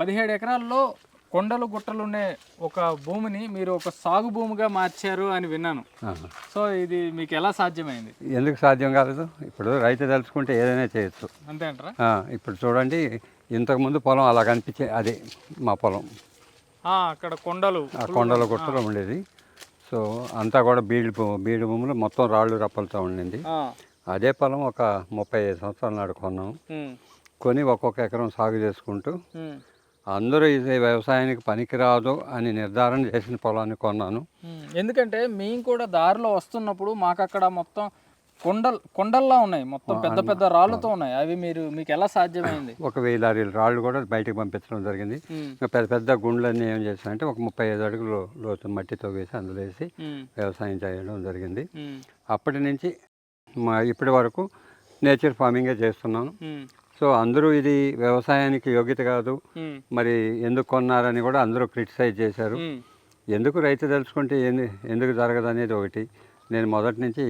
పదిహేడు ఎకరాల్లో కొండలు గుట్టలు ఉండే ఒక భూమిని మీరు ఒక సాగు భూమిగా మార్చారు అని విన్నాను. సో ఇది మీకు ఎలా సాధ్యమైంది? ఎందుకు సాధ్యం కాలేదు? ఇప్పుడు రైతు తలుచుకుంటే ఏదైనా చేయొచ్చు. అంతే అంటారా? ఇప్పుడు చూడండి ఇంతకుముందు పొలం అలా కనిపించే అదే మా పొలం. అక్కడ కొండలు. ఆ కొండల గుట్టలో ఉండేది. సో అంతా కూడా బీడు బీడు భూములు మొత్తం రాళ్ళు రప్పలతో ఉండింది. అదే పొలం ఒక ముప్పై ఐదు సంవత్సరాల నాడు కొన్నాం. కొని ఒక్కొక్క ఎకరం సాగు చేసుకుంటూ అందరూ ఇది వ్యవసాయానికి పనికిరాదు అని నిర్ధారణ చేసిన పొలాన్ని కొన్నాను. ఎందుకంటే మేము కూడా దారిలో వస్తున్నప్పుడు మాకు అక్కడ మొత్తం కొండల్ కొండల్లా ఉన్నాయి. మొత్తం పెద్ద పెద్ద రాళ్ళతో ఉన్నాయి. అవి మీరు మీకు ఎలా సాధ్యమైంది? ఒక వెయ్యి లారీల రాళ్ళు కూడా బయటకు పంపించడం జరిగింది. పెద్ద పెద్ద గుండ్లన్నీ ఏం చేశానంటే ఒక ముప్పై ఐదు అడుగులు లోతు మట్టితో వేసి అందులో వేసి వ్యవసాయం చేయడం జరిగింది. అప్పటి నుంచి మా ఇప్పటి వరకు నేచర్ ఫార్మింగే చేస్తున్నాను. సో అందరూ ఇది వ్యవసాయానికి యోగ్యత కాదు. మరి ఎందుకు కొన్నారని కూడా అందరూ క్రిటిసైజ్ చేశారు. ఎందుకు రైతు తెలుసుకుంటే ఎందు ఎందుకు జరగదు అనేది ఒకటి. నేను మొదటి నుంచి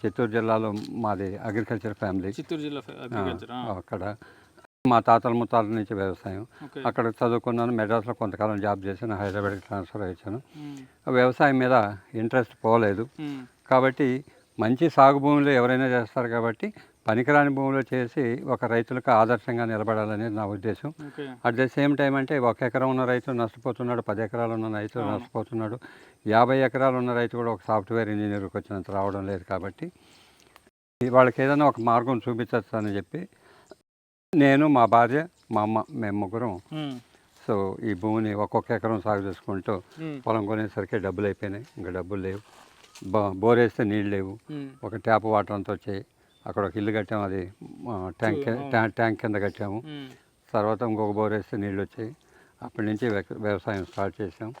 చిత్తూరు జిల్లాలో మాది అగ్రికల్చర్ ఫ్యామిలీ. చిత్తూరు జిల్లా అక్కడ మా తాతల ముత్తాల నుంచి వ్యవసాయం. అక్కడ చదువుకున్నాను మెడ్రాస్లో కొంతకాలం జాబ్ చేశాను హైదరాబాద్కి ట్రాన్స్ఫర్ అయ్యాను. వ్యవసాయం మీద ఇంట్రెస్ట్ పోలేదు. కాబట్టి మంచి సాగు భూములు ఎవరైనా చేస్తారు కాబట్టి పనికిరాని భూములు చేసి ఒక రైతులకు ఆదర్శంగా నిలబడాలనేది నా ఉద్దేశం. అట్ ద సేమ్ టైం అంటే ఒక ఎకరం ఉన్న రైతు నష్టపోతున్నాడు పది ఎకరాలు ఉన్న రైతు నష్టపోతున్నాడు యాభై ఎకరాలు ఉన్న రైతు కూడా ఒక సాఫ్ట్వేర్ ఇంజనీర్కి వచ్చినంత రావడం లేదు కాబట్టి వాళ్ళకి ఏదైనా ఒక మార్గం చూపించచ్చు అని చెప్పి నేను మా భార్య మా అమ్మ మేము ముగ్గురం సో ఈ భూమిని ఒక్కొక్క ఎకరం సాగు చేసుకుంటూ పొలం కొనేసరికి డబ్బులు అయిపోయినాయి. ఇంకా డబ్బులు లేవు. బోర్ వేస్తే నీళ్ళు లేవు. ఒక ట్యాప్ వాటర్ అంతా వచ్చాయి అక్కడ ఒక ఇల్లు కట్టాము అది ట్యాంక్ ట్యాంక్ ట్యాంక్ కింద కట్టాము. తర్వాత ఇంకొక బోర్ వేస్తే నీళ్ళు వచ్చాయి. అప్పటి నుంచి వ్యవ- వ్యవసాయం స్టార్ట్ చేసాం